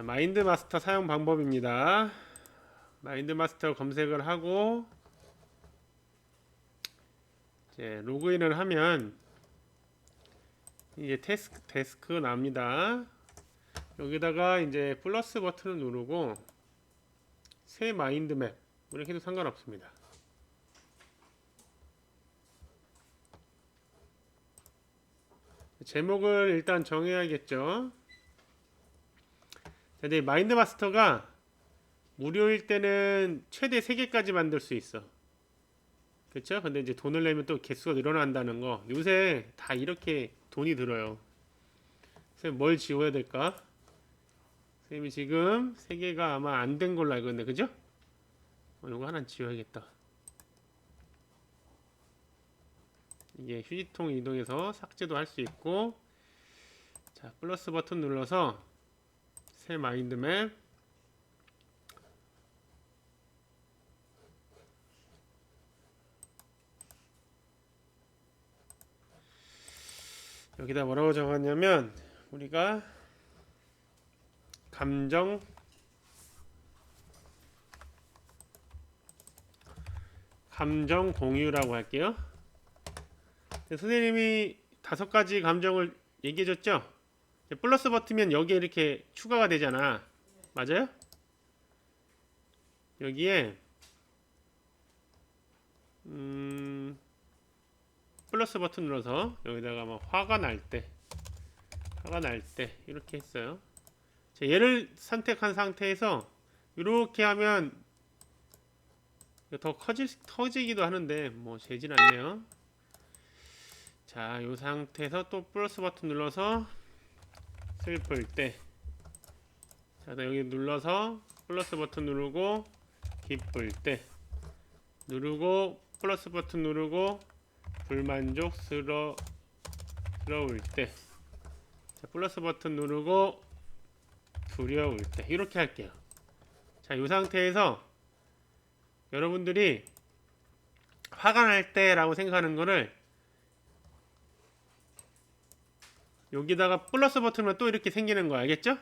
자, 마인드 마스터 사용 방법입니다. 마인드 마스터 검색을 하고 이제 로그인을 하면 이제 데스크 데스크 납니다. 여기다가 이제 플러스 버튼을 누르고 새 마인드 맵 이렇게 해도 상관없습니다. 제목을 일단 정해야겠죠. 근데 마인드 마스터가 무료일 때는 최대 3개까지 만들 수 있어. 그렇죠? 근데 이제 돈을 내면 또 개수가 늘어난다는 거. 요새 다 이렇게 돈이 들어요. 선생님 뭘 지워야 될까? 선생님이 지금 3개가 아마 안 된 걸로 알고 있는데 그죠? 어, 이거 하나 지워야겠다. 이게 휴지통 이동해서 삭제도 할 수 있고 자 플러스 버튼 눌러서 새 마인드맵 여기다 뭐라고 적었냐면 우리가 감정 감정 공유라고 할게요. 네, 선생님이 다섯 가지 감정을 얘기해 줬죠? 플러스 버튼면 여기에 이렇게 추가가 되잖아. 맞아요? 여기에 음, 플러스 버튼 눌러서 여기다가 뭐 화가 날 때, 화가 날 때 이렇게 했어요. 자, 얘를 선택한 상태에서 이렇게 하면 더 커질 커지기도 하는데 뭐 재진 않네요. 자, 이 상태에서 또 플러스 버튼 눌러서 슬플 때. 자, 또 여기 눌러서 플러스 버튼 누르고 기쁠 때. 누르고 플러스 버튼 누르고 불만족스러울 때. 자, 플러스 버튼 누르고 두려울 때. 이렇게 할게요. 자, 이 상태에서 여러분들이 화가 날 때라고 생각하는 거를 여기다가 플러스 버튼은 또 이렇게 생기는 거 알겠죠?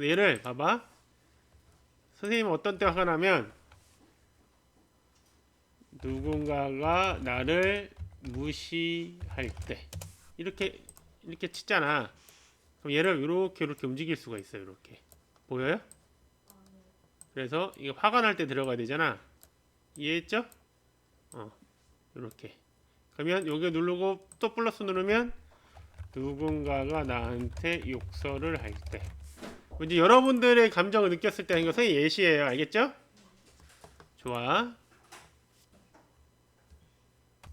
얘를 봐봐. 선생님은 어떤 때 화가 나면 누군가가 나를 무시할 때 이렇게 이렇게 치잖아. 그럼 얘를 이렇게 이렇게 움직일 수가 있어요. 이렇게 보여요? 그래서 이거 화가 날 때 들어가야 되잖아. 이해했죠? 어, 이렇게. 그러면 여기 누르고 또 플러스 누르면 누군가가 나한테 욕설을 할 때. 이제 여러분들의 감정을 느꼈을 때 하는 것은 예시예요. 알겠죠? 좋아.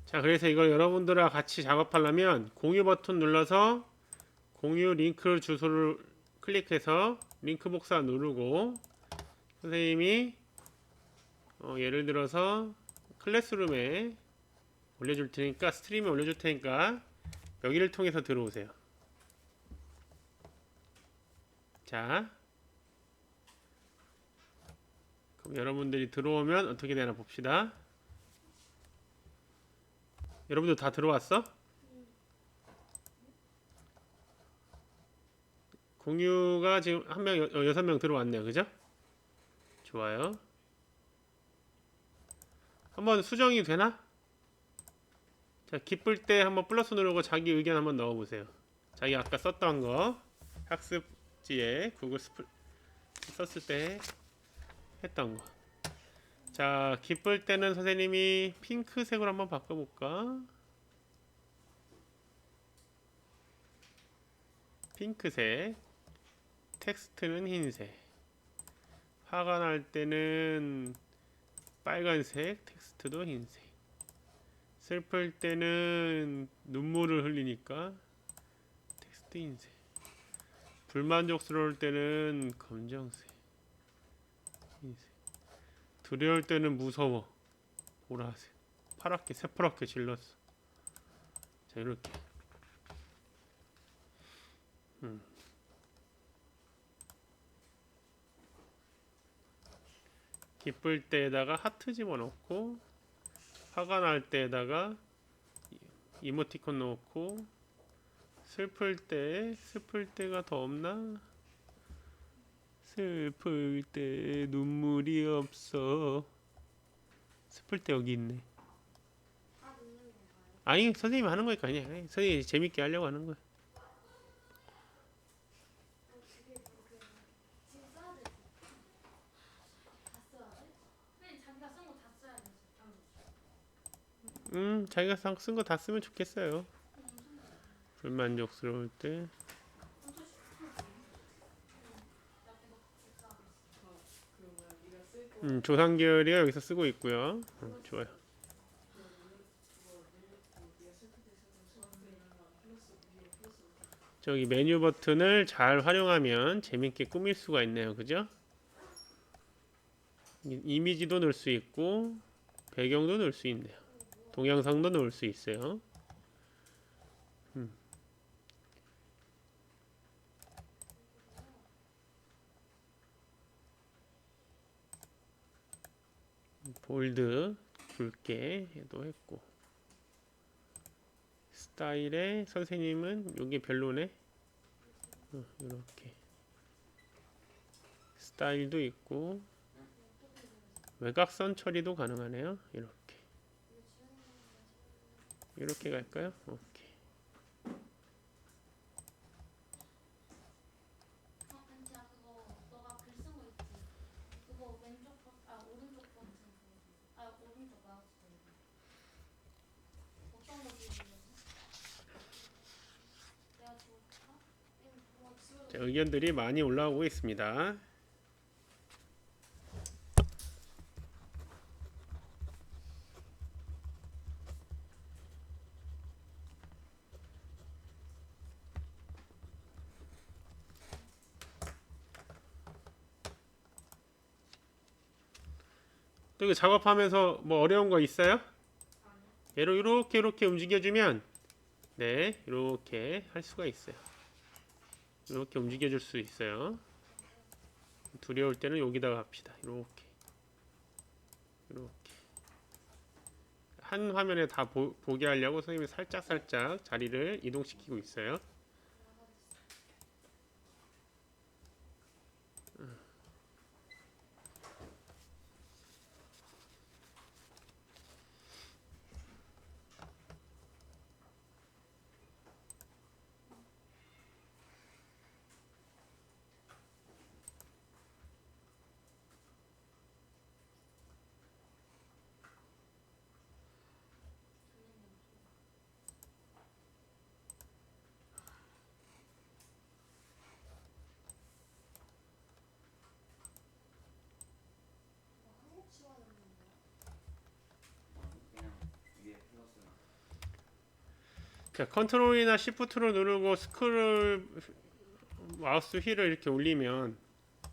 자, 그래서 이걸 여러분들과 같이 작업하려면 공유 버튼 눌러서 공유 링크 주소를 클릭해서 링크 복사 누르고 선생님이 어, 예를 들어서 클래스룸에 올려줄 테니까 스트림에 올려줄 테니까 여기를 통해서 들어오세요. 자, 그럼 여러분들이 들어오면 어떻게 되나 봅시다. 여러분들 다 들어왔어? 공유가 지금 한 명, 여- 여섯 명 들어왔네요. 그죠? 좋아요. 한번 수정이 되나? 자, 기쁠 때 한번 플러스 누르고 자기 의견 한번 넣어 보세요. 자기 아까 썼던 거 학습지에 구글 스플 썼을 때 했던 거. 자, 기쁠 때는 선생님이 핑크색으로 한번 바꿔 볼까? 핑크색. 텍스트는 흰색. 화가 날 때는 빨간색, 텍스트도 흰색. 슬플 때는 눈물을 흘리니까 텍스트 흰색. 불만족스러울 때는 검정색. 흰색. 두려울 때는 무서워. 보라색. 파랗게 새파랗게 질렀어. 자 이렇게. 음. 기쁠 때에다가 하트 집어넣고 화가 날 때에다가 이모티콘 넣고 슬플 때 슬플 때가 더 없나? 슬플 때 눈물이 없어. 슬플 때 여기 있네. 아니 선생님이 하는 거니까 아니야. 아니, 선생님이 재밌게 하려고 하는 거야. 선생님 자기가 쓴 거 다 써야지. 음 자기가 쓴 거 다 쓰면 좋겠어요. 불만족스러울 때. 음, 조상계열이가 여기서 쓰고 있고요. 음, 좋아요. 저기 메뉴 버튼을 잘 활용하면 재밌게 꾸밀 수가 있네요. 그죠? 이- 이미지도 넣을 수 있고 배경도 넣을 수 있네요. 동영상도 넣을 수 있어요. 음. 볼드 굵게 해도 했고 스타일에 선생님은 요게 별로네 어, 이렇게 스타일도 있고 외곽선 처리도 가능하네요 이렇게 이렇게 갈까요? 오케이 의견들이 많이 올라오고 있습니다. 또 작업하면서 뭐 어려운 거 있어요? 얘로 이렇게 이렇게 움직여주면 네 이렇게 할 수가 있어요. 이렇게 움직여줄 수 있어요. 두려울 때는 여기다가 합시다. 이렇게 이렇게 한 화면에 다 보, 보게 하려고 선생님이 살짝 살짝 자리를 이동시키고 있어요. 자 컨트롤이나 시프트로 누르고 스크롤 마우스 휠을 이렇게 올리면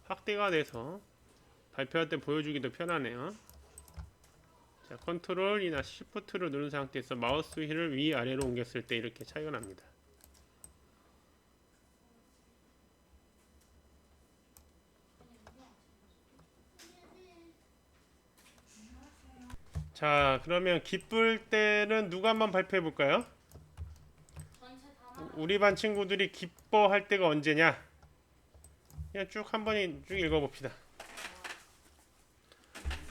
확대가 돼서 발표할 때 보여주기도 편하네요. 자 컨트롤이나 시프트를 누른 상태에서 마우스 휠을 위 아래로 옮겼을 때 이렇게 차이가 납니다. 자 그러면 기쁠 때는 누가 한번 발표해 볼까요? 우리 반 친구들이 기뻐할 때가 언제냐? 그냥 쭉 한 번에 쭉 읽어봅시다.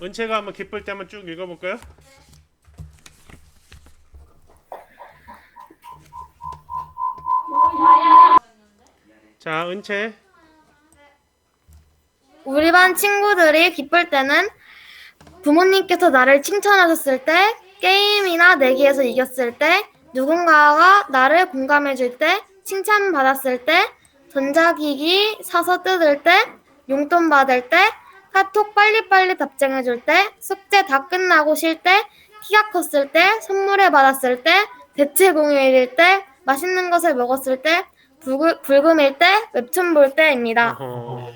은채가 한번 기쁠 때 한번 쭉 읽어볼까요? 자, 은채. 우리 반 친구들이 기쁠 때는 부모님께서 나를 칭찬하셨을 때, 게임이나 내기에서 이겼을 때, 누군가가 나를 공감해줄 때, 칭찬받았을 때, 전자기기 사서 뜯을 때, 용돈 받을 때, 카톡 빨리빨리 답장해줄 때, 숙제 다 끝나고 쉴 때, 키가 컸을 때, 선물을 받았을 때, 대체 공휴일일 때, 맛있는 것을 먹었을 때, 불금, 불금일 때, 웹툰 볼 때입니다. 어허.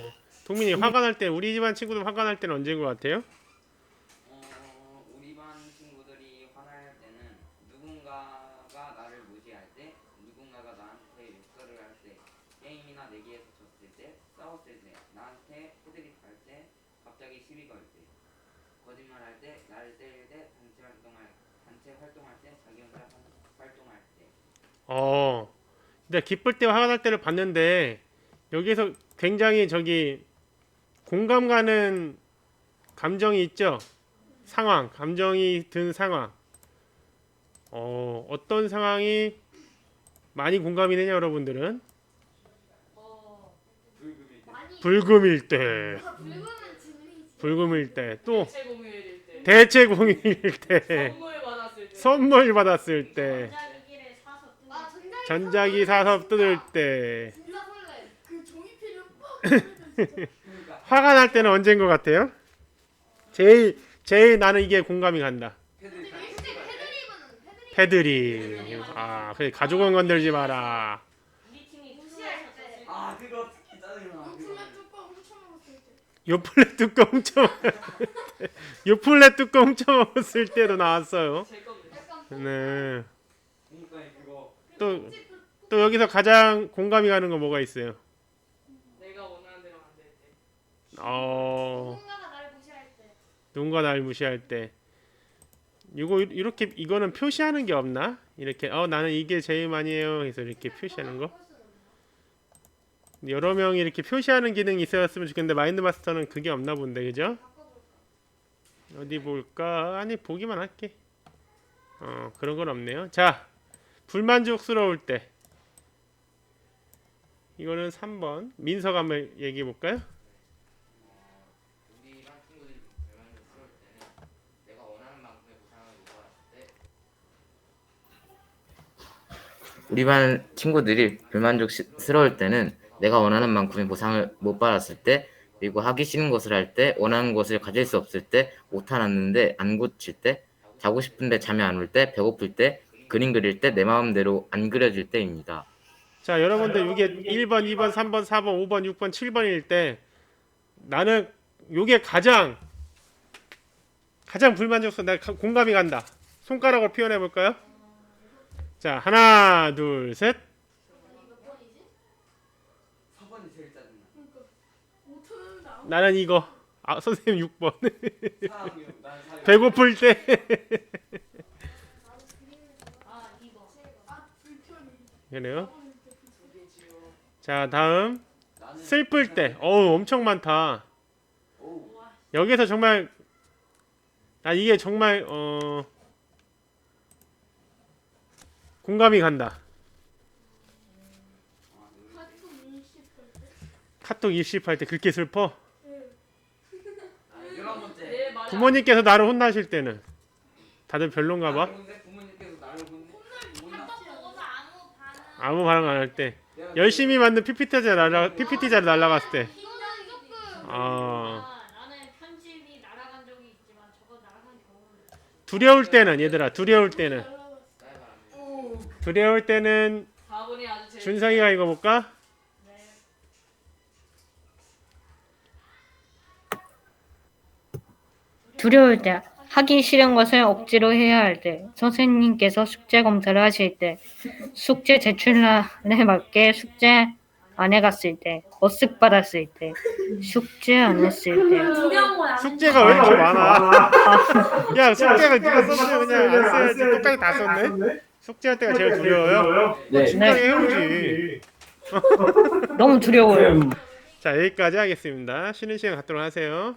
동민이 화가 날 때, 우리 집안 친구들 화가 날 때는 언제인 것 같아요? 어, 우리 반 친구들이 화날 때는 누군가가 나를 무시할 때, 누군가가 나한테 욕설을 할 때, 게임이나 내기에서 졌을 때, 싸웠을 때, 나한테 헤드립 할 때, 갑자기 시비 걸 때, 거짓말 할 때, 나를 때릴 때, 단체 활동할 단체 활동할 때, 자기 혼자 한- 활동할 때. 어. 근데 기쁠 때 화가 날 때를 봤는데 여기서 굉장히 저기 공감 가는 감정이 있죠. 상황, 감정이 든 상황. 어, 어떤 상황이 많이 공감이 되냐 여러분들은? 어, 불금일 때. 불금일 때, 또 대체 공휴일일 때 대체 공휴일 때, 선물 받았을 때 선물 받았을 때, 전자기기를 사서 뜨는. 아 전자기 사서 뜯을 때, 진짜 설레. 그 종이필을 그러니까 화가 날 때는 언제인 것 같아요? 제일 제일 나는 이게 공감이 간다. 패드 패드립. 아, 그래 가족은 건들지 마라. 우리 팀이 무시할 때. 아 그거 특히 짜증나 그거. 뚜껑 훔쳐먹었을 때. 요 플랫 뚜껑 훔쳐 요 플랫 뚜껑 훔쳐 먹었을 때도 나왔어요. 제 건데 약간 네. 또 또 여기서 가장 공감이 가는 거 뭐가 있어요? 내가 원하는 대로 안 될 때 어, 누군가가 나를 무시할 때. 누군가 날 무시할 때. 이거 이렇게 이거는 표시하는 게 없나? 이렇게 어 나는 이게 제일만이에요. 그래서 이렇게 표시하는 거. 여러 명이 이렇게 표시하는 기능이 있었으면 좋겠는데 마인드 마스터는 그게 없나 본데 그죠? 어디 볼까? 아니 보기만 할게. 어 그런 건 없네요. 자 불만족스러울 때 이거는 3번 민서가 한번 얘기해 볼까요? 우리 반 친구들이 불만족스러울 때는 내가 원하는 만큼의 보상을 못 받았을 때못 그리고 하기 싫은 것을 할 때 원하는 것을 가질 수 없을 때 오타 났는데 안 고칠 때 자고 싶은데 잠이 안 올 때 배고플 때 그림 그릴 때 내 마음대로 안 그려질 때입니다. 자 여러분들 이게 1번, 2번, 3번, 4번, 5번, 6번, 7번일 때 나는 요게 가장 가장 불만족스러워. 내가 가- 공감이 간다. 손가락으로 표현해 볼까요? 자 하나 둘 셋. 4번이 제일 짜증나 나는 이거. 아 선생님 6번. 사람이 난 사람 배고플 때 아 이거. 아 불편해. 그래요. 자 다음. 슬플 때. 어우 엄청 많다. 여기서 정말 나 이게 정말 어 공감이 간다. 카톡 일십할 때 그렇게 슬퍼? 아, 부모님께서 나를 혼나실 때는. 다들 별론가 봐 아, 근데 부모님께서 나를 혼내 혼나 카톡 보고서 아무 반응. 안 할 때 열심히 만든 PPT 잘 날라 PPT 잘 날라갔을 때 이거는 조금. 아. 나는 편집이 날아간 적이 있지만 저거 날아간 경우는. 두려울 때는 얘들아 두려울 때는 두려울 때는 4번이 아주 제일 준성이가 읽어볼까? 네. 두려울 때, 하기 싫은 것을 억지로 해야 할 때, 선생님께서 숙제 검사를 하실 때, 숙제 제출날에 맞게 숙제 안 해갔을 때, 어쓱 받았을 때, 숙제 안 했을 때. 숙제가 왜 이렇게 많아? 야 숙제가 누가 썼으면 그냥 안 써야지 똑같이 다 썼네? 숙제할 때가 제일 두려워요? 네. 진작에 해오지 너무 두려워요. 자 여기까지 하겠습니다 쉬는 시간 갖도록 하세요